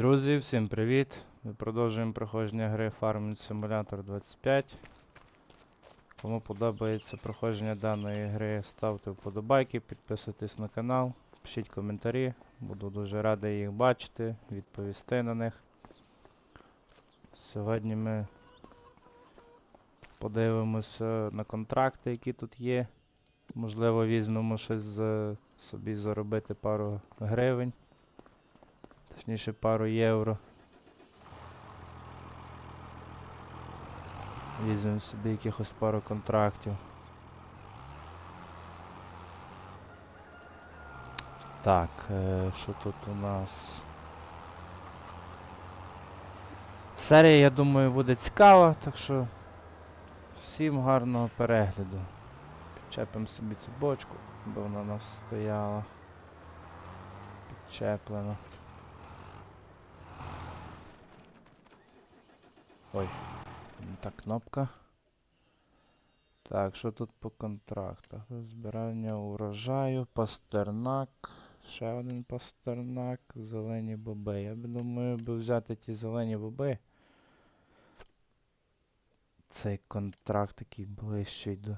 Друзі, всім привіт! Ми продовжуємо проходження гри Farming Simulator 25. Кому подобається проходження даної гри, ставте вподобайки, підписуйтесь на канал, пишіть коментарі. Буду дуже радий їх бачити, відповісти на них. Сьогодні ми подивимося на контракти, які тут є. Можливо, візьмемо щось за, собі заробити пару гривень. Точніше пару євро. Візьмемо собі якихось пару контрактів. Так, е, що тут у нас? Серія, я думаю, буде цікава, так що всім гарного перегляду. Підчепимо собі цю бочку, бо вона у нас стояла. Підчеплена. Ой, не та кнопка. Так, що тут по контрактах? Збирання урожаю, пастернак, ще один пастернак, зелені боби. Я б думаю, би взяти ті зелені боби. Цей контракт такий ближчий до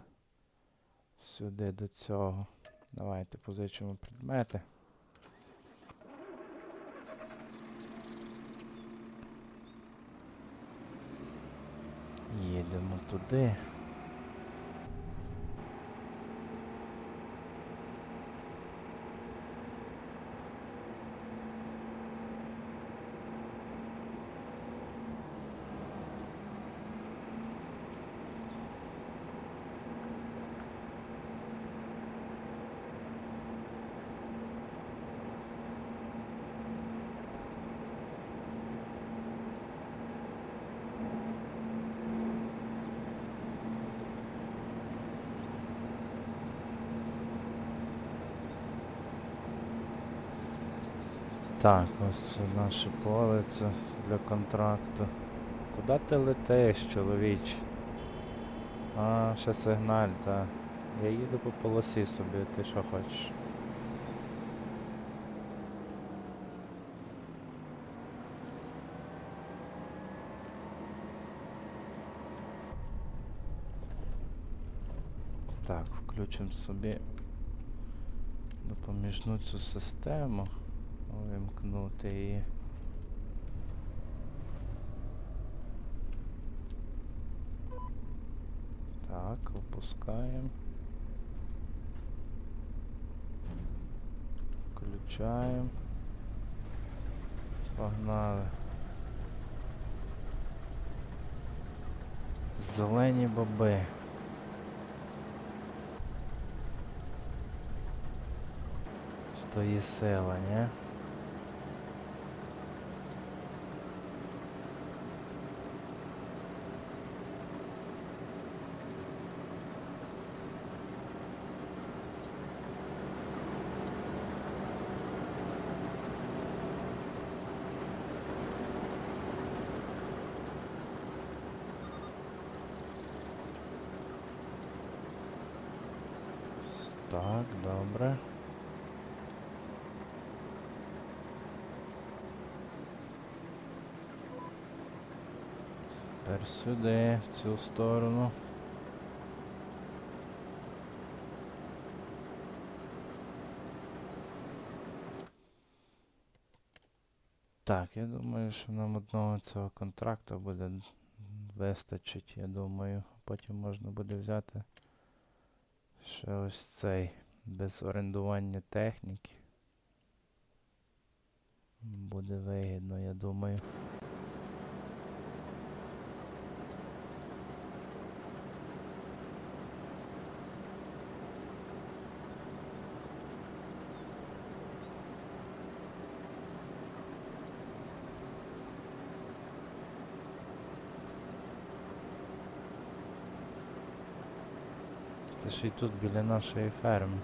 сюди, до цього. Давайте позичимо предмети. Їдемо туди. Так, ось наше поле це для контракту. Куди ти летиш, чоловіч? А, ще сигналь, так. Я їду по полосі собі, ти що хочеш? Так, включимо собі допоміжну цю систему. Вимкнути. Так, опускаємо. Включаємо. Погнали. Зелені боби. То є сила, ні? Так, добре. Тепер сюди, в цю сторону. Так, я думаю, що нам одного цього контракту буде вистачить, я думаю. Потім можна буде взяти ще ось цей без орендування техніки. Буде вигідно, я думаю. Це ще й тут біля нашої ферми.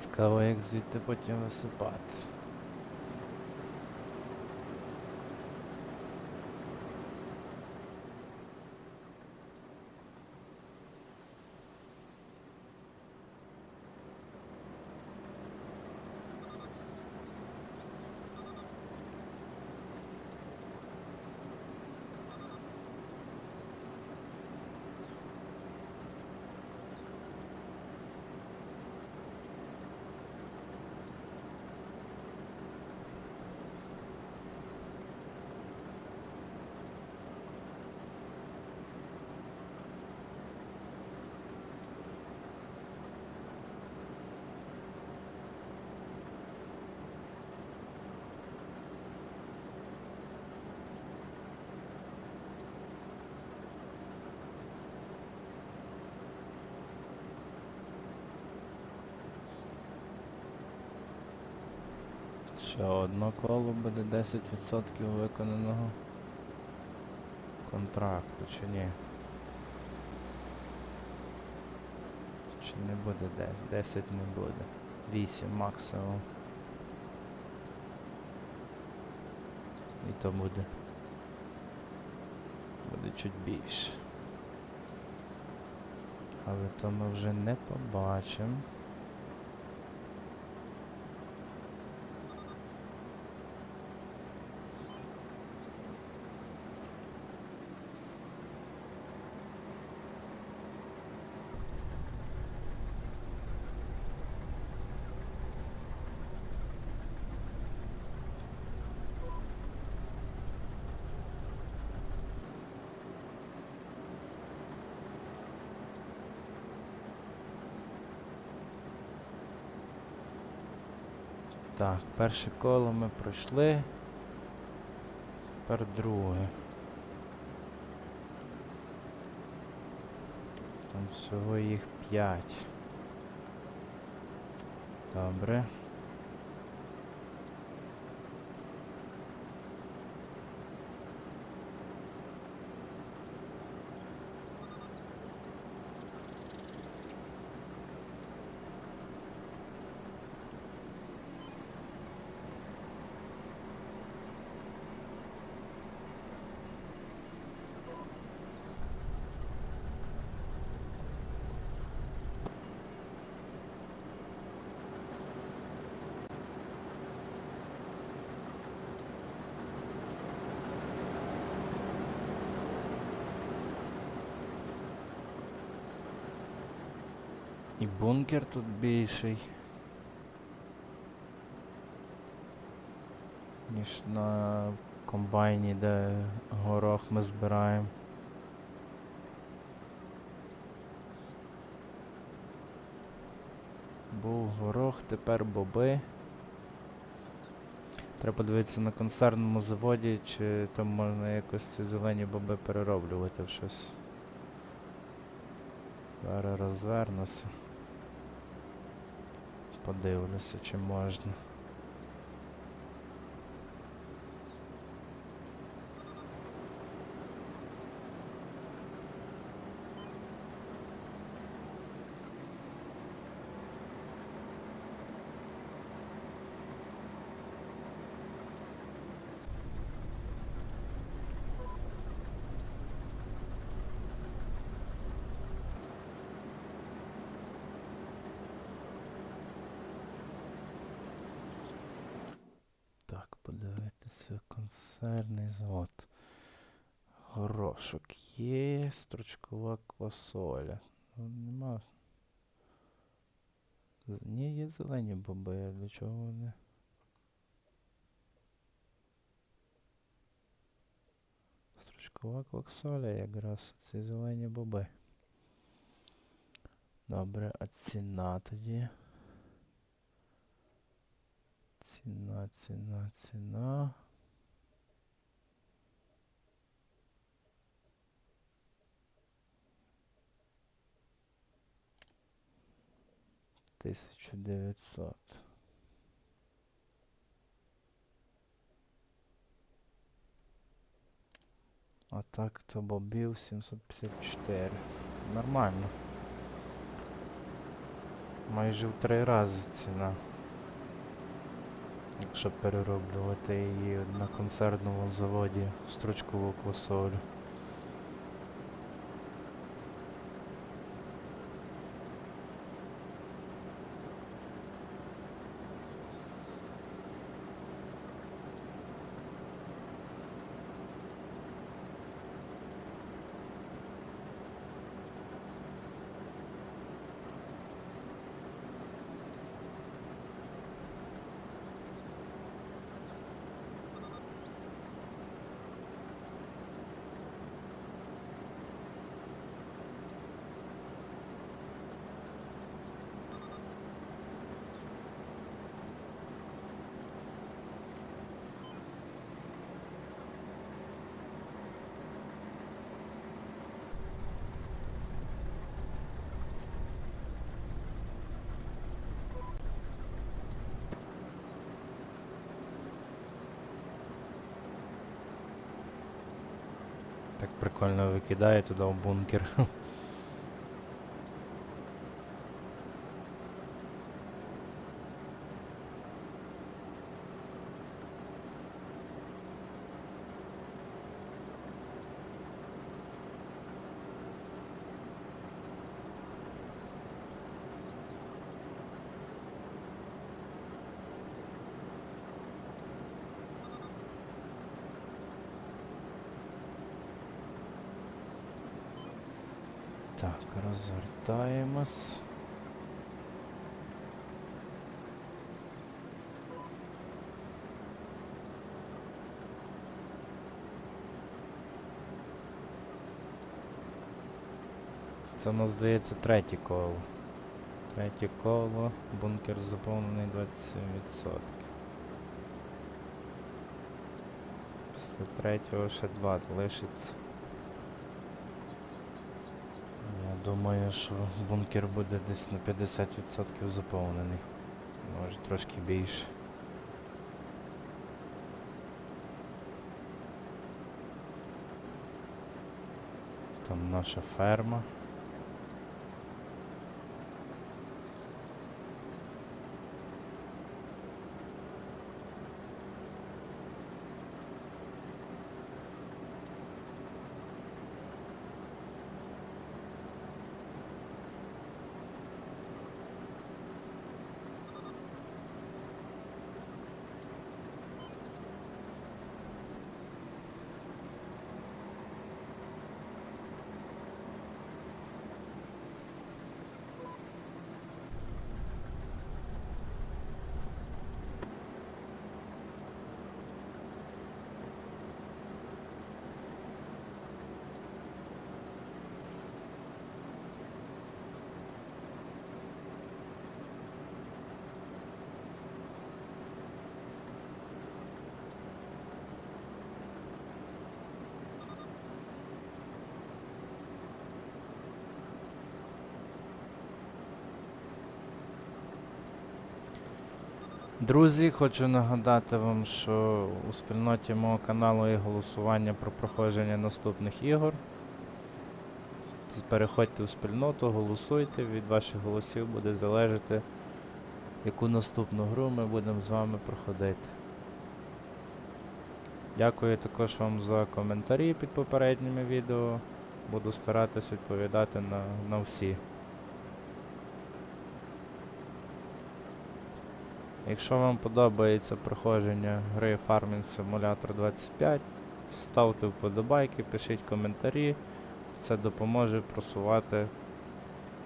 Цікаво, як звідти потім висипати. Ще одно коло буде 10% виконаного контракту, чи ні? Чи не буде 10? 10 не буде. 8 максимум. І то буде. Буде чуть більше. Але то ми вже не побачимо. Так, перше коло ми пройшли. Тепер друге. Там всього їх п'ять. Добре. Бункер тут більший. Ніж на комбайні, де горох ми збираємо. Був горох, тепер боби. Треба подивитися на консервному заводі, чи там можна якось ці зелені боби перероблювати в щось. Зараз розвернуся. Подивлюся, чи можна. Так, подивитися, завод. Горошок є, стручкова квасоля. Ну, нема. Ні, є зелені боби, а для чого вони? Стручкова квасоля якраз ці зелені боби. Добре, а ціна тоді? Ціна, ціна, ціна. Тисячу дев'ятсот. А так то бобів 754. Нормально. майже в три рази ціна. Якщо перероблювати її на консервному заводі стручкову квасолю. Так прикольно викидає туди в бункер. Так, розвертаємось. Це у нас здається третє коло. Третє коло, бункер заповнений 27%. Після третього ще два лишиться. Я думаю, що бункер буде десь на 50% заповнений. Може трошки більше. Там наша ферма. Друзі, хочу нагадати вам, що у спільноті мого каналу є голосування про проходження наступних ігор. Переходьте у спільноту, голосуйте, від ваших голосів буде залежати, яку наступну гру ми будемо з вами проходити. Дякую також вам за коментарі під попередніми відео. Буду старатися відповідати на, на всі. Якщо вам подобається проходження гри Farming Simulator 25, ставте вподобайки, пишіть коментарі. Це допоможе просувати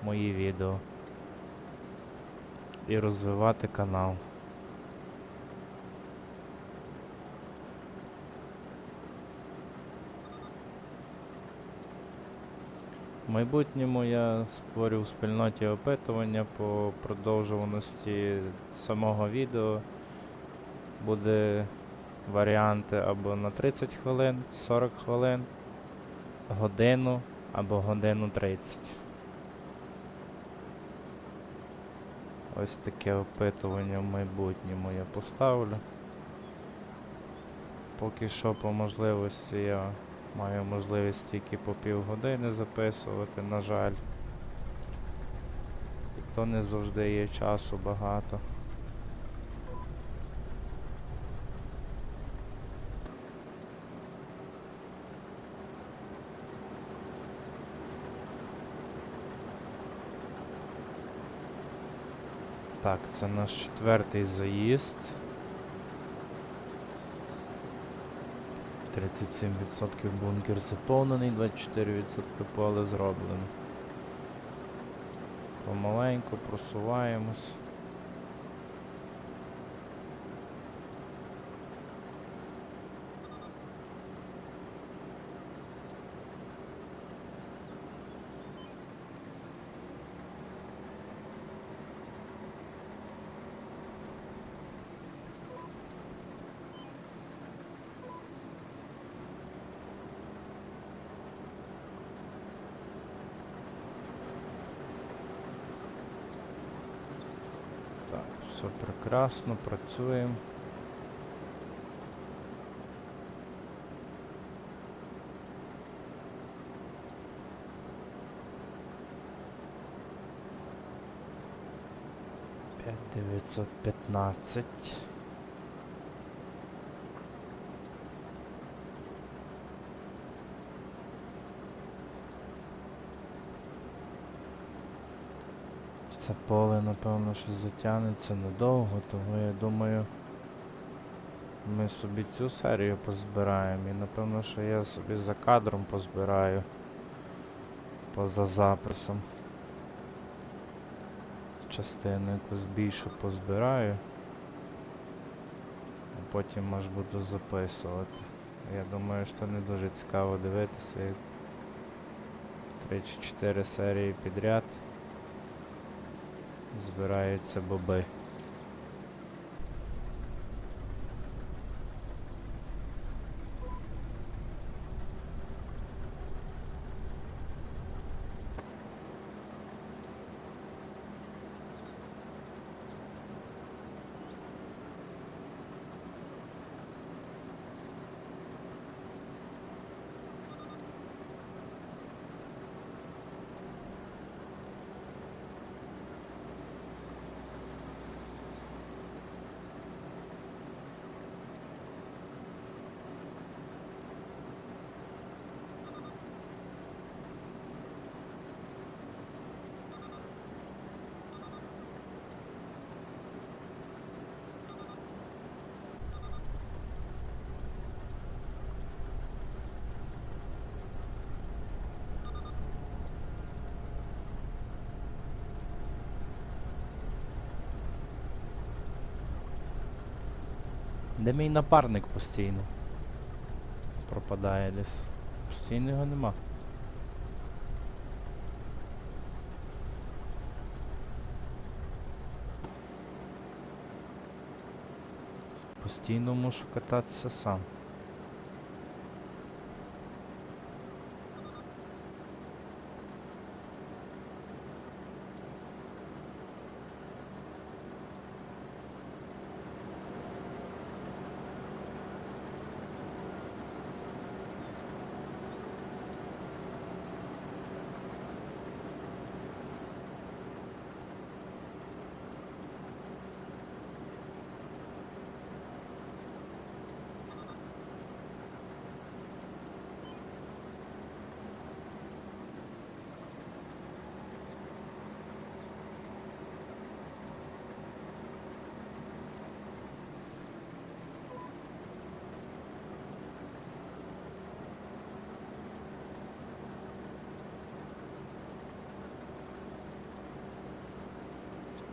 мої відео і розвивати канал. В майбутньому я створю в спільноті опитування по продовжуваності самого відео. Буде варіанти або на 30 хвилин, 40 хвилин, годину або годину 30. Ось таке опитування в майбутньому я поставлю. Поки що по можливості я маю можливість тільки по півгодини записувати, на жаль. то не завжди є часу багато. Так, це наш четвертий заїзд. 37% бункер заповнений, 24% поле зроблено. Помаленьку просуваємось. Так, все прекрасно, працюємо. П'ять дев'ятсот п'ятнадцять. Це поле, напевно, що затягнеться недовго, тому я думаю, ми собі цю серію позбираємо. І напевно, що я собі за кадром позбираю. Поза записом. Частину якусь більшу позбираю. А потім аж буду записувати. Я думаю, що не дуже цікаво дивитися, 3 чи 4 серії підряд збираються боби. Де мій напарник постійно? Пропадає десь. Постійно його нема. Постійно мушу кататися сам.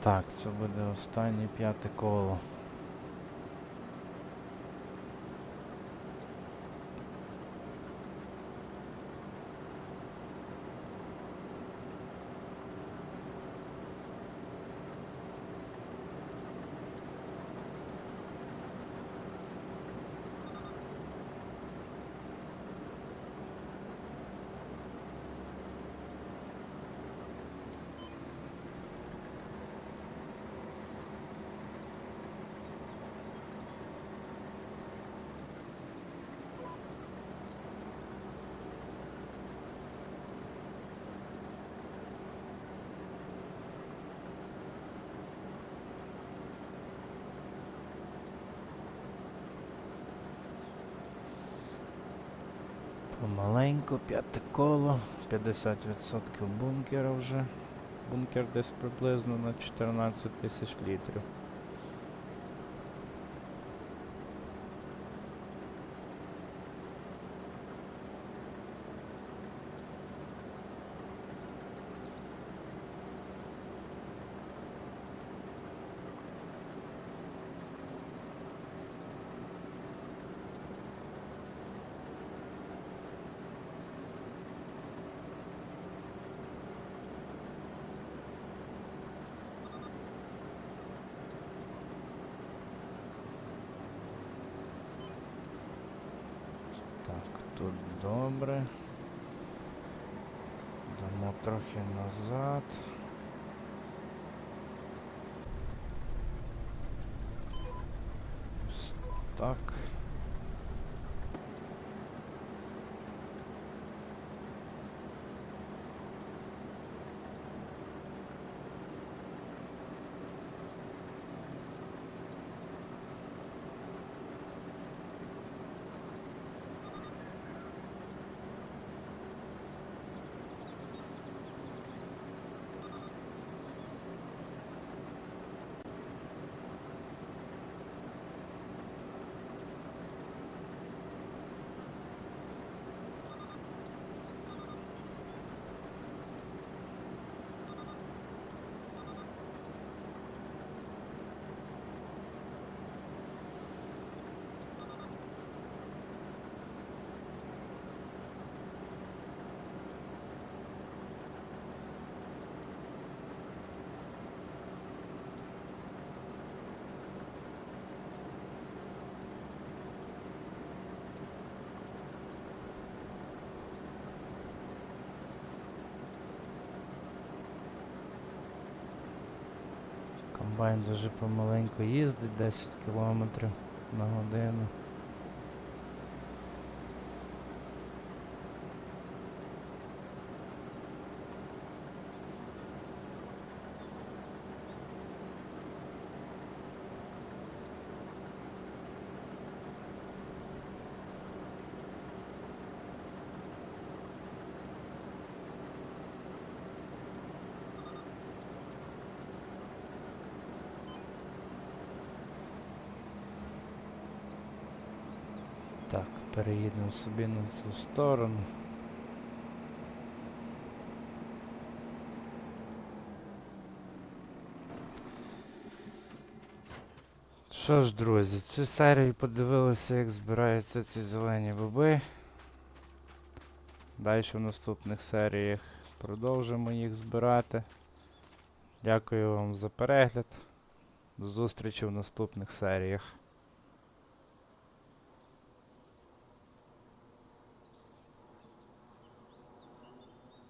Так, це буде останнє п'яте коло. Помаленько, п'яте коло, 50% бункера вже. Бункер десь приблизно на 14 тисяч літрів. Так, тут добре. Дамо трохи назад. Ось Так. Комбайн дуже помаленьку їздить, 10 км на годину. Так, переїдемо собі на цю сторону. Що ж, друзі, цю серію подивилися, як збираються ці зелені боби. Далі в наступних серіях продовжимо їх збирати. Дякую вам за перегляд. До зустрічі в наступних серіях.